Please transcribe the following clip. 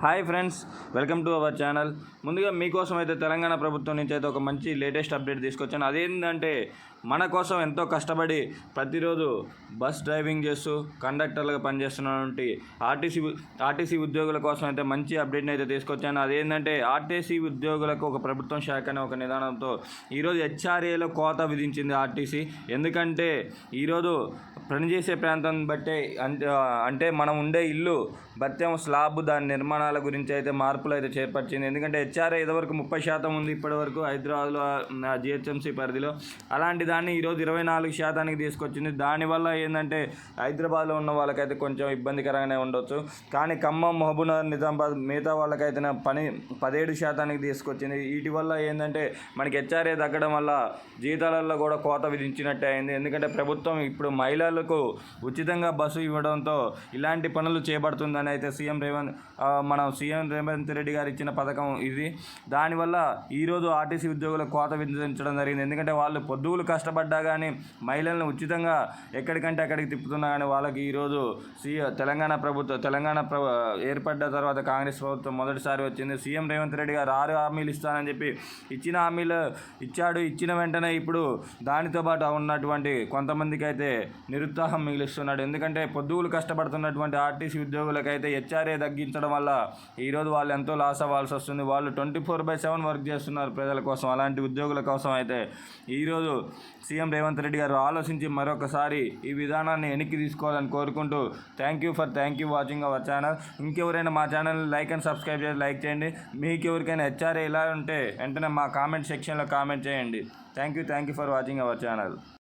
Hi friends welcome to our channel. ముందుగా మీకోసం అయితే తెలంగాణ ప్రభుత్వం నుంచి అయితే ఒక మంచి లేటెస్ట్ అప్డేట్ తీసుకొచ్చాను. అదేంటంటే మన కోసం ఎంతో కష్టపడి ప్రతిరోజు బస్ డ్రైవింగ్ చేస్తూ కండక్టర్లుగా పనిచేస్తున్నటువంటి ఆర్టీసీ ఆర్టీసీ ఉద్యోగుల కోసం అయితే మంచి అప్డేట్ని అయితే తీసుకొచ్చాను. అదేంటంటే ఆర్టీసీ ఉద్యోగులకు ఒక ప్రభుత్వం శాఖ అనే ఒక నిదానంతో ఈరోజు హెచ్ఆర్ఏలో కోత విధించింది ఆర్టీసీ. ఎందుకంటే ఈరోజు పనిచేసే ప్రాంతం బట్టే అంటే మనం ఉండే ఇల్లు భత్యం స్లాబ్ దాని నిర్మాణం నిర్మాణాల గురించి అయితే మార్పులు అయితే చేపట్టింది. ఎందుకంటే హెచ్ఆర్ఏ ఇదివరకు ముప్పై శాతం ఉంది ఇప్పటివరకు హైదరాబాద్లో జిహెచ్ఎంసీ పరిధిలో. అలాంటి దాన్ని ఈరోజు ఇరవై నాలుగు శాతానికి తీసుకొచ్చింది. దానివల్ల ఏంటంటే హైదరాబాద్లో ఉన్న వాళ్ళకైతే కొంచెం ఇబ్బందికరంగానే ఉండొచ్చు. కానీ ఖమ్మం మహబూబ్నగర్ నిజామాబాద్ మిగతా వాళ్ళకైతే పని పదిహేడు శాతానికి తీసుకొచ్చింది. వీటి వల్ల ఏంటంటే మనకి హెచ్ఆర్ఏ తగ్గడం వల్ల జీతాలలో కూడా కోత విధించినట్టే అయింది. ఎందుకంటే ప్రభుత్వం ఇప్పుడు మహిళలకు ఉచితంగా బస్సు ఇవ్వడంతో ఇలాంటి పనులు చేపడుతుందని అయితే సీఎం రేవంత్ మన మన సీఎం రేవంత్ రెడ్డి గారు ఇచ్చిన పథకం ఇది. దానివల్ల ఈరోజు ఆర్టీసీ ఉద్యోగులకు కోత విధించడం జరిగింది. ఎందుకంటే వాళ్ళు పొద్దుగులు కష్టపడ్డా కానీ మహిళలను ఉచితంగా ఎక్కడికంటే అక్కడికి తిప్పుతున్నా కానీ వాళ్ళకి ఈరోజు సీ తెలంగాణ ప్రభుత్వం తెలంగాణ ప్రభు ఏర్పడ్డ తర్వాత కాంగ్రెస్ ప్రభుత్వం మొదటిసారి వచ్చింది. సీఎం రేవంత్ రెడ్డి గారు ఆరు హామీలు ఇస్తానని చెప్పి ఇచ్చిన హామీలు ఇచ్చాడు. ఇచ్చిన వెంటనే ఇప్పుడు దానితో పాటు ఉన్నటువంటి కొంతమందికి అయితే నిరుత్సాహం మిగిలిస్తున్నాడు. ఎందుకంటే పొద్దుగులు కష్టపడుతున్నటువంటి ఆర్టీసీ ఉద్యోగులకైతే హెచ్ఆర్ఏ తగ్గించడం వల్ల ఈరోజు వాళ్ళు ఎంతో లాస్ అవ్వాల్సి వస్తుంది. వాళ్ళు twenty four by seven work చేస్తున్నారు ప్రజల కోసం అలాంటి ఉద్యోగుల కోసం అయితే. ఈరోజు సీఎం రేవంత్ రెడ్డి గారు ఆలోచించి మరొకసారి ఈ విధానాన్ని వెనక్కి తీసుకోవాలని కోరుకుంటూ thank you for thank you watching our channel ఇంకెవరైనా మా ఛానల్ని లైక్ అండ్ సబ్స్క్రైబ్ చేసి లైక్ చేయండి. మీకు ఎవరికైనా హెచ్ఆర్ఏ ఇలా ఉంటే వెంటనే మా కామెంట్ సెక్షన్లో కామెంట్ చేయండి. Thank you thank you for watching our channel